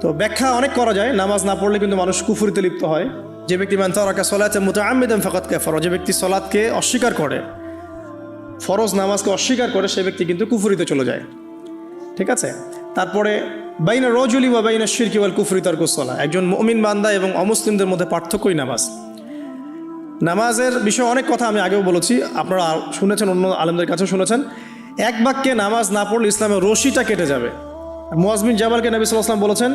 তো ব্যাখ্যা অনেক করা যায়। নামাজ না পড়লে কিন্তু মানুষ কুফুরিতে লিপ্ত হয়। যে ব্যক্তি মান মানতারাকা সলাতে মুতাআম্মিদান ফাকাত কাফার। যে ব্যক্তি সলাৎকে অস্বীকার করে, ফরজ নামাজকে অস্বীকার করে, সে ব্যক্তি কিন্তু কুফুরিতে চলে যায়। ঠিক আছে? তারপরে, বাইনা রজুলি বা বাইনা শিরকি ওয়াল কুফরি তার কুসলা একজন মমিন বান্দা এবং অমুসলিমদের মধ্যে পার্থক্যই নামাজ। নামাজের বিষয়ে অনেক কথা আমি আগেও বলেছি। আপনারা শুনেছেন, অন্য আলেমদের কাছেও শুনেছেন। এক বাক্যে নামাজ না পড়লে ইসলামের রশিটা কেটে যাবে। মোয়াজমিন জামালকে নবী সাল্লাম বলেছেন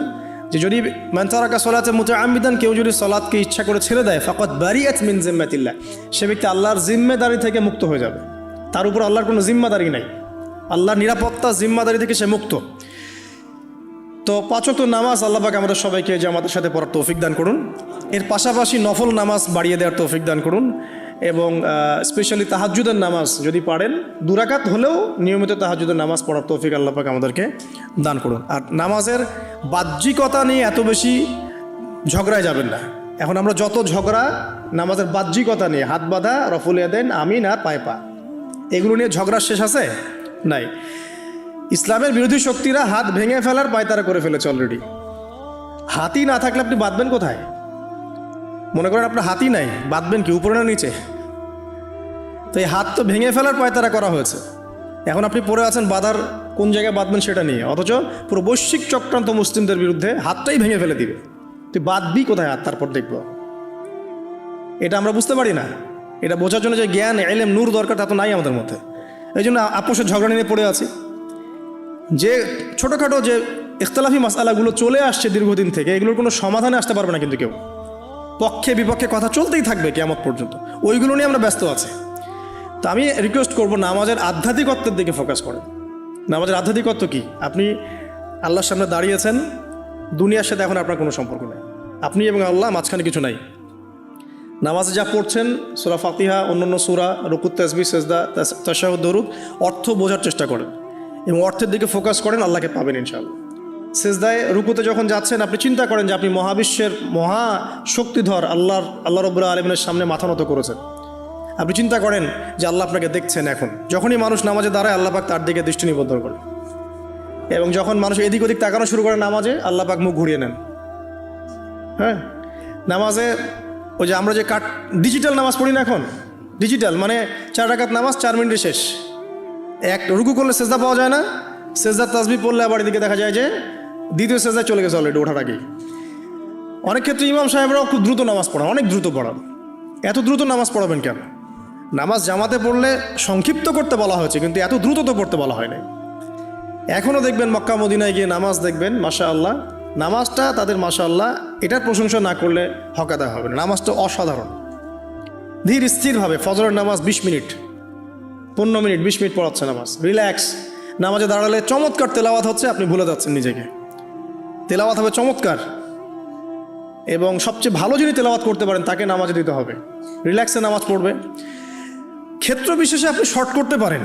যে যদি মানতারাকা সলাতে মুতে আমিদান কেউ যদি সলাৎকে ইচ্ছা করে ছেড়ে দেয় ফকত বারিয়াত মিন জিম্মাতিল্লাহ, সে ব্যক্তি আল্লাহর জিম্মেদারি থেকে মুক্ত হয়ে যাবে। তার উপর আল্লাহর কোনো জিম্মাদারি নাই। আল্লাহর নিরাপত্তা জিম্মাদারি থেকে সে মুক্ত। তো পাঁচক নামাজ আল্লাহ পাক আমাদের সবাইকে জামাতের সাথে পড়ার তৌফিক দান করুন। এর পাশাপাশি নফল নামাজ বাড়িয়ে দেওয়ার তৌফিক দান করুন। এবং স্পেশালি তাহাজুদের নামাজ যদি পারেন, দুরাকাত হলেও নিয়মিত তাহাজুদের নামাজ পড়ার তৌফিক আল্লাহ পাক আমাদেরকে দান করুন। আর নামাজের বাহ্যিকতা নিয়ে এত বেশি ঝগড়ায় যাবেন না। এখন আমরা যত ঝগড়া, নামাজের বাহ্যিকতা নিয়ে, হাত বাঁধা রফুলিয়া দেন আমিন আর পায়ে পা, এগুলো নিয়ে ঝগড়ার শেষ আছে? নাই। ইসলামের বিরোধী শক্তিরা হাত ভেঙে ফেলার পায়তারা করে ফেলেছে অলরেডি হাতি না থাকলে আপনি বাঁধবেন কোথায়? মনে করেন আপনার হাতই নাই, বাঁধবেন কি, উপরে না নিচে? তো এই হাত তো ভেঙে ফেলার পায়তারা করা হয়েছে। এখন আপনি পড়ে আছেন বাধার কোন জায়গায় বাঁধবেন সেটা নিয়ে। অথচ পুরো বৈশ্বিক চক্রান্ত মুসলিমদের বিরুদ্ধে হাতটাই ভেঙে ফেলে দিবে। তুই বাঁধবি কোথায় হাত? তারপর দেখব। এটা আমরা বুঝতে পারি না। এটা বোঝার জন্য যে জ্ঞান, এলেম, নূর দরকার তা তো নাই আমাদের মধ্যে। এই জন্য আপোষের ঝগড়া নিয়ে পড়ে আছি। যে ছোটোখাটো যে ইখতলাফি মশালাগুলো চলে আসছে দীর্ঘদিন থেকে, এগুলোর কোনো সমাধানে আসতে পারবে না কিন্তু কেউ। পক্ষে, বিপক্ষে কথা চলতেই থাকবে কেমন পর্যন্ত। ওইগুলো নিয়ে আমরা ব্যস্ত আছি। তো আমি রিকোয়েস্ট করব নামাজের আধ্যাত্মিকত্বের দিকে ফোকাস করেন। নামাজের আধ্যাত্মিকত্ব কি? আপনি আল্লাহর সামনে দাঁড়িয়েছেন, দুনিয়ার সাথে এখন আপনার কোনো সম্পর্ক নেই। আপনি এবং আল্লাহ মাঝখানে কিছু নাই। নামাজে যা পড়ছেন, সুরা ফাতিহা, অন্যান্য সুরা, রকুত তসবি সেজদা তাশাহুদ, দরুদ, অর্থ বোঝার চেষ্টা করেন। এবং অর্থের দিকে ফোকাস করেন, আল্লাহকে পাবেন ইনশাআল্লাহ। সেজদায় রুকুতে যখন যাচ্ছেন, আপনি চিন্তা করেন যে আপনি মহাবিশ্বের মহা শক্তিধর আল্লাহর, আল্লাহ রবুল্লাহ আলমিনের সামনে মাথা নত করেছেন। আপনি চিন্তা করেন যে আল্লাহ আপনাকে দেখছেন এখন। যখনই মানুষ নামাজে দাঁড়ায়, আল্লাহ পাক তার দিকে দৃষ্টি নিবদ্ধ করে এবং যখন মানুষ এদিক ওদিক তাকানো শুরু করে নামাজে, আল্লাহ পাক মুখ ঘুরিয়ে নেন। হ্যাঁ? নামাজে ওই যে আমরা যে কাট ডিজিটাল নামাজ পড়ি না এখন? ডিজিটাল মানে চার রাকাত নামাজ, চার মিনিটে শেষ। এক, রুকু করলে সেজদা পাওয়া যায় না। সেজদার তাসবি পড়লে আবার এদিকে দেখা যায় যে দ্বিতীয় সেজদায় চলে গেছে অলরেডি ওঠার আগেই। অনেক ক্ষেত্রে ইমাম সাহেবরাও খুব দ্রুত নামাজ পড়ান, অনেক দ্রুত পড়ান। এত দ্রুত নামাজ পড়াবেন কেন? নামাজ জামাতে পড়লে সংক্ষিপ্ত করতে বলা হয়েছে, কিন্তু এত দ্রুত তো পড়তে বলা হয় নাই এখনও দেখবেন মক্কা মদিনায় গিয়ে নামাজ দেখবেন মাশা আল্লাহ নামাজটা তাদের মাশা আল্লাহ এটার প্রশংসা না করলে হকাদা হবে না। নামাজটা অসাধারণ। ধীর স্থিরভাবে ফজরের নামাজ বিশ মিনিট, পনেরো মিনিট, বিশ মিনিট পড়াচ্ছে নামাজ। রিল্যাক্স। নামাজে দাঁড়ালে চমৎকার তেলাওয়াত হচ্ছে, আপনি ভুলে যাচ্ছেন নিজেকে। তেলাওয়াত হবে চমৎকার। এবং সবচেয়ে ভালো যিনি তেলাওয়াত করতে পারেন, তাকে নামাজে দিতে হবে। রিল্যাক্সে নামাজ পড়বে। ক্ষেত্র বিশেষে আপনি শর্ট করতে পারেন।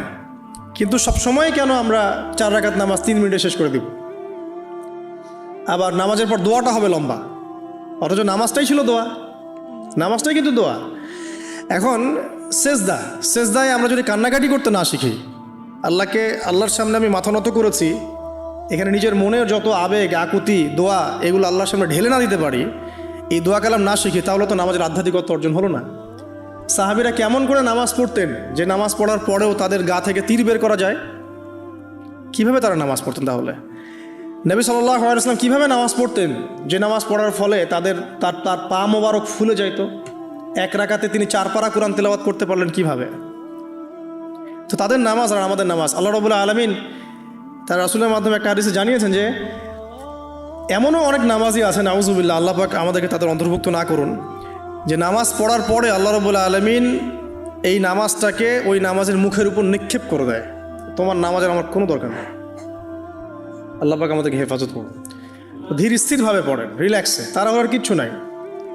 কিন্তু সব সময় কেন আমরা চার রাকাত নামাজ তিন মিনিটে শেষ করে দিব? আবার নামাজের পর দোয়াটা হবে লম্বা। অথচ নামাজটাই ছিল দোয়া। নামাজটাই কিন্তু দোয়া। এখন সেজদা। সেজদায় আমরা যদি কান্নাকাটি করতে না শিখি, আল্লাহকে, আল্লাহর সামনে আমি মাথা নত করেছি এখানে নিজের মনের যত আবেগ, আকুতি, দোয়া, এগুলো আল্লাহর সামনে ঢেলে না দিতে পারি, এই দোয়া কালাম না শিখি তাহলে তো নামাজের আধ্যাত্মিকত্ব অর্জন হলো না। সাহাবিরা কেমন করে নামাজ পড়তেন যে নামাজ পড়ার পরেও তাদের গা থেকে তীর বের করা যায়? কীভাবে তারা নামাজ পড়তেন তাহলে? নবী সাল্লাহ আলাইসলাম কীভাবে নামাজ পড়তেন? যে নামাজ পড়ার ফলে তাদের, তার তার পা মোবারক ফুলে যাইতো এক রাকাতে তিনি চার পারা কোরআন তেলাওয়াত করতে পারলেন কীভাবে? তো তাদের নামাজ আর আমাদের নামাজ, আল্লাহ রবুল্লাহ আলমিন তার রাসুলের মাধ্যমে একটা হাদিসে জানিয়েছেন যে, এমনও অনেক নামাজই আছেন আউজুবিল্লা আল্লাহ পাক আমাদেরকে তাদের অন্তর্ভুক্ত না করুন। যে নামাজ পড়ার পরে আল্লাহ রবুল্লাহ আলমিন এই নামাজটাকে ওই নামাজের মুখের উপর নিক্ষেপ করে দেয়। তোমার নামাজের আমার কোনো দরকার নেই। আল্লাহ পাক আমাদেরকে হেফাজত করুন। ধীর স্থিরভাবে পড়েন রিল্যাক্সে তারা আর কিচ্ছু নাই।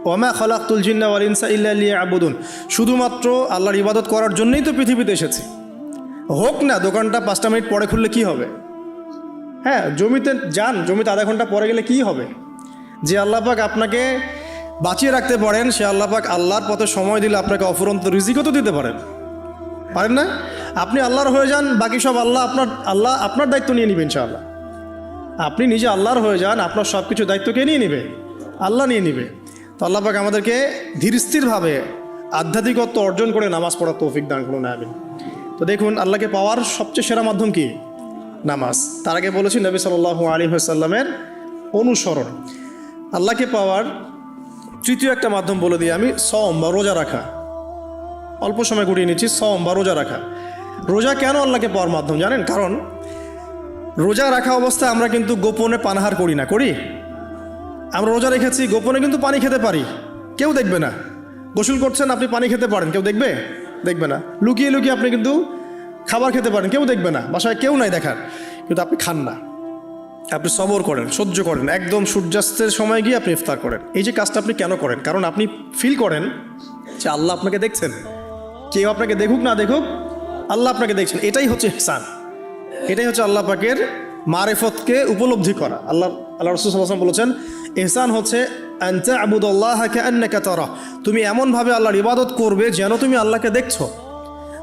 ওমা খলাকুল জিন্না ওয়াল ইনসা ইল্লা আবুদুন শুধুমাত্র আল্লাহর ইবাদত করার জন্যই তো পৃথিবীতে এসেছি। হোক না, দোকানটা পাঁচটা মিনিট পরে খুললে কি হবে? হ্যাঁ জমিতে যান, জমিতে আধা ঘণ্টা পরে গেলে কি হবে? যে আল্লাহ পাক আপনাকে বাঁচিয়ে রাখতে পারেন, সে আল্লাহ পাক আল্লাহর পথে সময় দিলে আপনাকে অফুরন্ত রিজিকও তো দিতে পারেন। পারেন না? আপনি আল্লাহর হয়ে যান, বাকি সব আল্লাহ আপনার আল্লাহ আপনার দায়িত্ব নিয়ে নেবেন ইনশাআল্লাহ। আপনি নিজে আল্লাহর হয়ে যান, আপনার সব কিছু দায়িত্ব কে নিয়ে নেবে? আল্লাহ নিয়ে নেবে। তো আল্লাহ পাক আমাদেরকে ধীরস্থিরভাবে আধ্যাত্মিকত্ব অর্জন করে নামাজ পড়ার তৌফিক দান করুন, আমিন। তো দেখুন, আল্লাহকে পাওয়ার সবচেয়ে সেরা মাধ্যম কি? নামাজ। তার আগে বলেছি নবী সাল আলী সাল্লামের অনুসরণ। আল্লাহকে পাওয়ার তৃতীয় একটা মাধ্যম বলে দিই আমি সম বা রোজা রাখা। অল্প সময় গুড়িয়ে নিচ্ছি সম বা রোজা রাখা। রোজা কেন আল্লাহকে পাওয়ার মাধ্যম জানেন? কারণ রোজা রাখা অবস্থায় আমরা কিন্তু গোপনে পানাহার করি না, করি? আমরা রোজা রেখেছি, গোপনে কিন্তু পানি খেতে পারি। কেউ দেখবে না। গোসল করছেন, আপনি পানি খেতে পারেন। কেউ দেখবে? দেখবে না। লুকিয়ে লুকিয়ে আপনি কিন্তু খাবার খেতে পারেন, কেউ দেখবে না, বাসায় কেউ নাই দেখার। কিন্তু আপনি খান না। আপনি সবর করেন, সহ্য করেন, একদম সূর্যাস্তের সময় গিয়ে আপনি ইফতার করেন। এই যে কাজটা আপনি কেন করেন? কারণ আপনি ফিল করেন যে আল্লাহ আপনাকে দেখছেন। কেউ আপনাকে দেখুক, না দেখুক, আল্লাহ আপনাকে দেখছেন। এটাই হচ্ছে ইহসান। এটাই হচ্ছে আল্লাহ পাকের মারেফতকে উপলব্ধি করা। আল্লাহ আল্লাহ রসুল বলেছেন এহসান হচ্ছে আনতা আবুদুল্লাহকে তুমি এমনভাবে আল্লাহর ইবাদত করবে যেন তুমি আল্লাহকে দেখছ।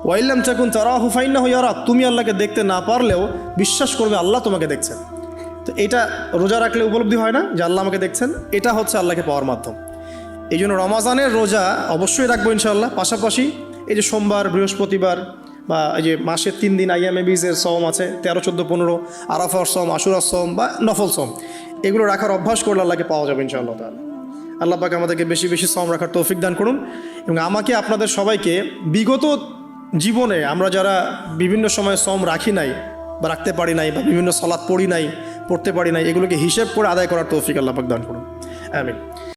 ওয়াইল্লাম চাকুন তারা হুফাইন্না হইয়ারা তুমি আল্লাহকে দেখতে না পারলেও বিশ্বাস করবে আল্লাহ তোমাকে দেখছেন। তো এটা রোজা রাখলে উপলব্ধি হয় না যে আল্লাহ আমাকে দেখছেন? এটা হচ্ছে আল্লাহকে পাওয়ার মাধ্যম। এই জন্য রমাজানের রোজা অবশ্যই রাখব ইনশাল্লাহ পাশাপাশি এই যে সোমবার, বৃহস্পতিবার বা এই যে মাসের তিন দিন আইয়ামে বীজের সম আছে, তেরো, চোদ্দ, পনেরো, আরাফার সম আশুরার সম বা নফল সম এগুলো রাখার অভ্যাস করলে আল্লাহকে পাওয়া যাবে ইনশাআল্লাহ তাহলে আল্লাহ পাকে আমাদেরকে বেশি বেশি সম রাখার তৌফিক দান করুন এবং আমাকে আপনাদের সবাইকে বিগত জীবনে আমরা যারা বিভিন্ন সময় শ্রম রাখি নাই বা রাখতে পারি নাই বা বিভিন্ন সলাৎ পড়ি নাই, পড়তে পারি নাই, এগুলোকে হিসেব করে আদায় করার তৌফিক আল্লাহ দান করুন। আমিন।